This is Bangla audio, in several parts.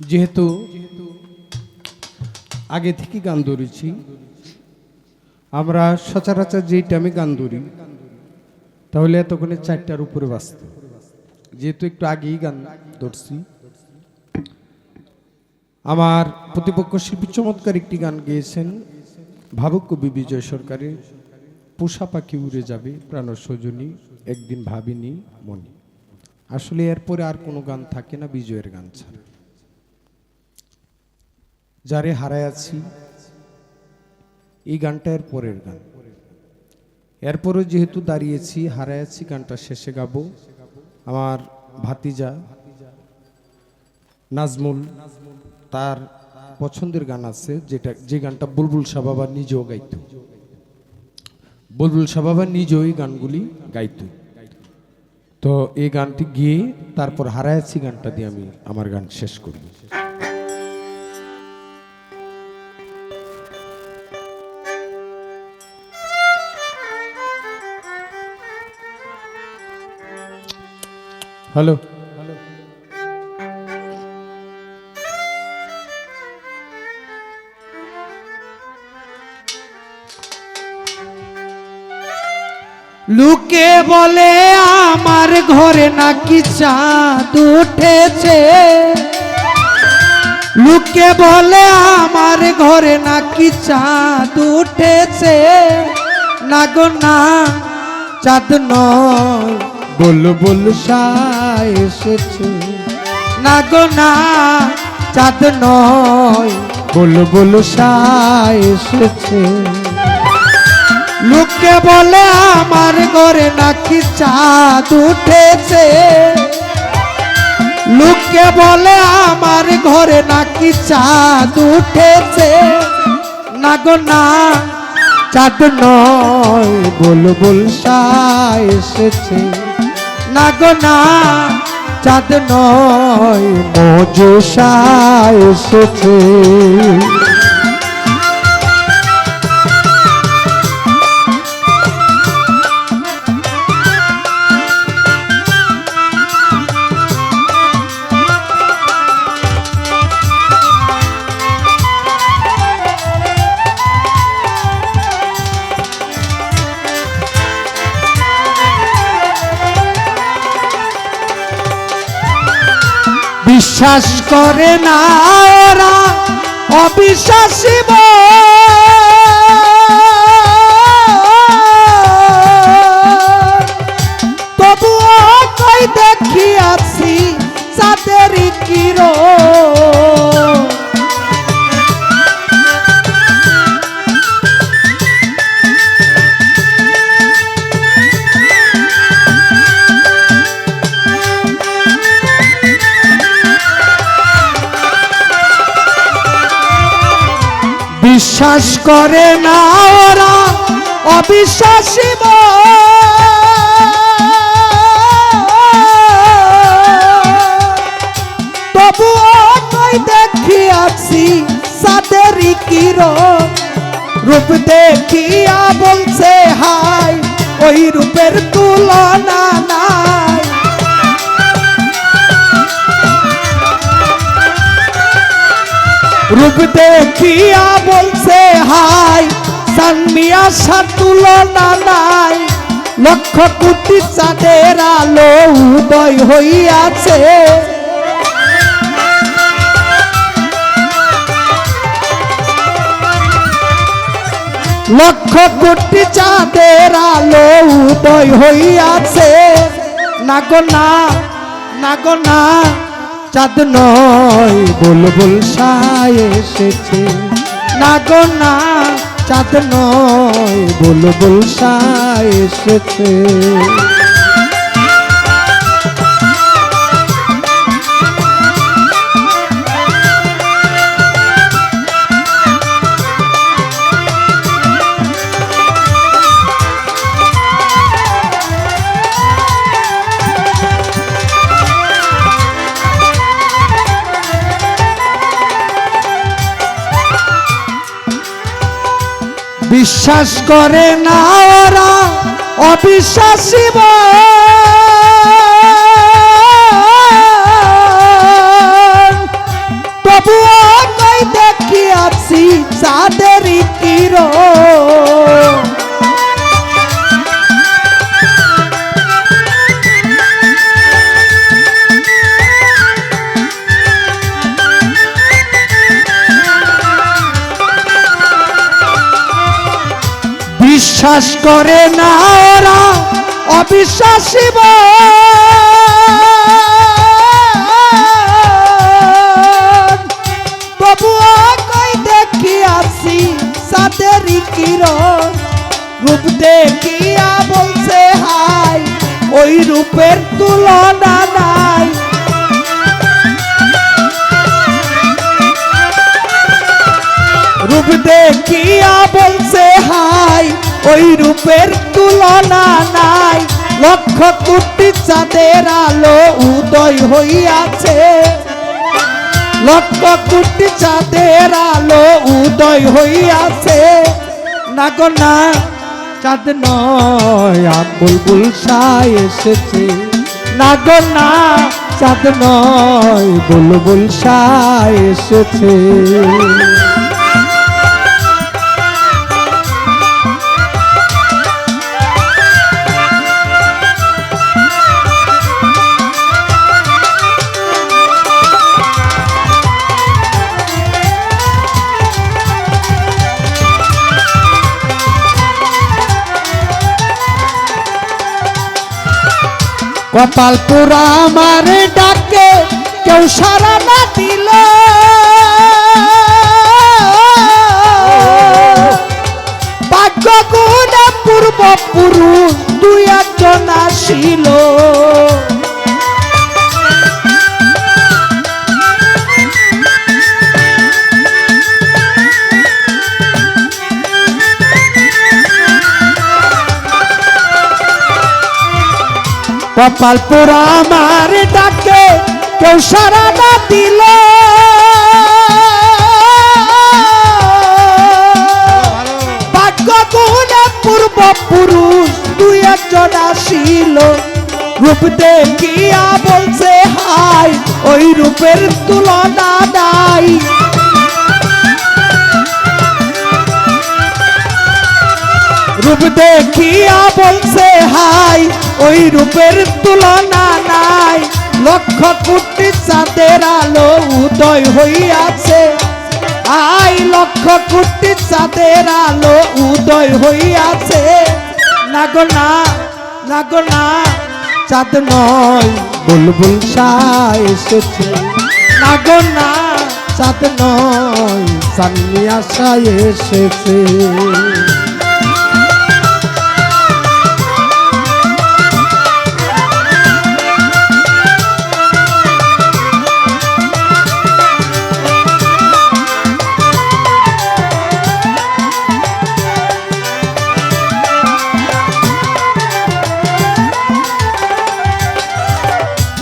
যেহেতু আগে থেকে গান ধরেছি, আমরা সচরাচর যেই টাইমে গান ধরি, তাহলে এতক্ষণে চারটার উপরে বাঁচত যেহেতু একটু আগেই গান ধরছি। আমার প্রতিপক্ষ শিল্পী চমৎকার একটি গান গেয়েছেন ভাবুক কবি বিজয় সরকারের, পোষা পাখি উড়ে যাবে প্রাণ সজনী, একদিন ভাবিনি মনে। আসলে এরপরে আর কোনো গান থাকে না বিজয়ের গান ছাড়া। যারে হারায় আছি, এই গানটা এর পরের গান। এরপরও যেহেতু দাঁড়িয়েছি হারায় আছি, গানটা শেষে গাবো। আমার ভাতিজা নাজমুল, তার পছন্দের গান আছে, যেটা, যে গানটা বুলবুল সাবাবা নিজেও গাইত। বুলবুল সাবাবা নিজেও এই গানগুলি গাইত। তো এই গানটি গিয়ে তারপর হারায় আছি গানটা দিয়ে আমি আমার গান শেষ করি হ্যালো। লুকে বলে, আমার ঘরে নাকি চাঁদ উঠেছে। লুকে বলে, আমার ঘরে নাকি চাঁদ উঠেছে। না গো, না, চাঁদ নয়। বল বল সায় এসেছে। না গো, না, চাঁদ নয় বল বল সায় এসেছে। লোকে বলে, আমার ঘরে নাকি চাঁদ উঠেছে। লোকে বলে, আমার ঘরে নাকি চাঁদ উঠেছে। না গো, না, চাঁদ নয় বল বল সায় এসেছে। না গো না চাঁদ নয় মজুষা এসেছে। বিশ্বাস করে না ওরা অবিশ্বাসী তবুও কই দেখিয়াছি চাঁদের কিরো বিশ্বাস করে না ওরা, অবিশ্বাসী তবুও কই দেখিয়াছি সাদেরই কিরণ। রূপ দেখিয়া বলছে হাই ওই রূপের তুলনা রূপ দেখিয়া বলছে, হাই, সানমিয়া তুলনা নাই। লক্ষ কোটি চাঁদের আলো উদয় হইয়াছে। লক্ষ কোটি চাঁদের আলো উদয় হইয়াছে। না গো না না গো না। চাঁদ নয়, বুলবুল বল সায় এসেছে। না গো না, চাঁদ নয়, বুলবুল বল সায় এসেছে। বিশ্বাস করে না অবিশ্বাসী বিশ্বাস করে না ওরা, অবিশ্বাসী। তবুও কই দেখি আসি সাদেরই কিরণ রূপ দেখিয়া বলছে, হাই, ওই রূপের তুলনা নাই রূপ দেখিয়া বলছে, হাই ওই রূপের তুলনা নাই। লক্ষ কোটি চাঁদের আলো উদয় হইয়াছে। লক্ষ কোটি চাঁদের আলো উদয় হইয়াছে। না গো না, চাঁদ নয় বুলবুল সাই এসেছে। না গো না, চাঁদ নয়, বুলবুল সাই এসেছে। কপাল পুরা আমার ডাকে কেউ সারা না দিল। পূর্ব পুরুষ দুই একজন আসিল কপাল পুরা আমার ডাকে কেউ সারা না দিল। পূর্ব পুরুষ দুই একজন আসিল। রূপ দেখিয়া বলছে হাই ওই রূপের তুলনা নাই। রূপ দেখিয়া বলছে, হাই, ওই রূপের তুলনা নাই। লক্ষ কোটি চাঁদের আলো উদয় হইয়াছে। আই লক্ষ কোটি চাঁদের আলো উদয় হইয়াছে। না গো না না না, চাঁদ নয়, বুলবুল সাই এসেছে। না চাঁদ নয়, সান্নিয়া সাই এসেছে।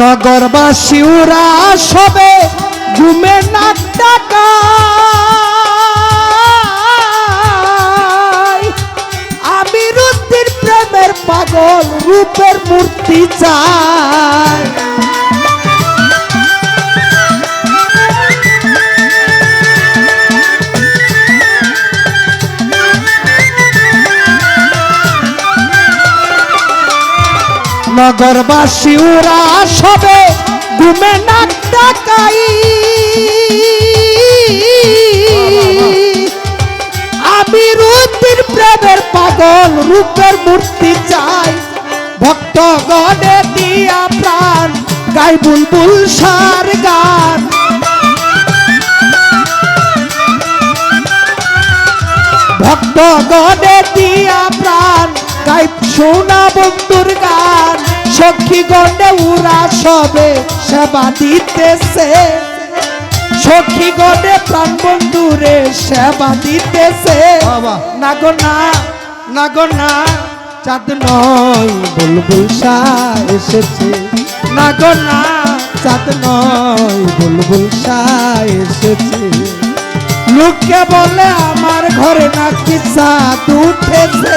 নগরবাসী ওরা সবে ঘুমে নাক ডাকায় আমি রুদ্দির প্রেমের পাগল রূপের মূর্তি চাই। নগরবাসী, ওরা সবে ঘুমে নাক ডাকাই। আমি রুদ্দির প্রেমের পাগল, রূপের মূর্তি চাই। ভক্ত গণে দিয়া প্রাণ, গাই বুলবুল সার গান। ভক্ত গণে দিয়া প্রাণ গাই সোনা বন্ধুর গান। সখী গণে উরা সবে সেবা দিতেছে। সখী গণে প্রাণ বন্ধুরে সেবা দিতেছে। না গো না না গো না চাঁদ নয় বুলবুল শাহ এসেছে। না গো না চাঁদ নয় বুলবুল শাহ এসেছে। লোকে বলে আমার ঘরে নাকি চাঁদ উঠেছে।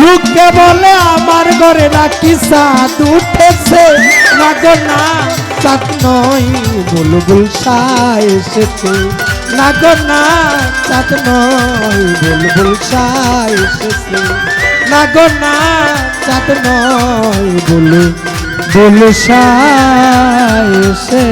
লোকে বলে, আমার ঘরে নাকি চাঁদ উঠেছে। না গো না, চাঁদ নয়, বুলবুল শাহ এসেছে। না গো না, চাঁদ নয়, বুলবুল শাহ এসেছে। না গো নয় বুলু বুলু এসেছে।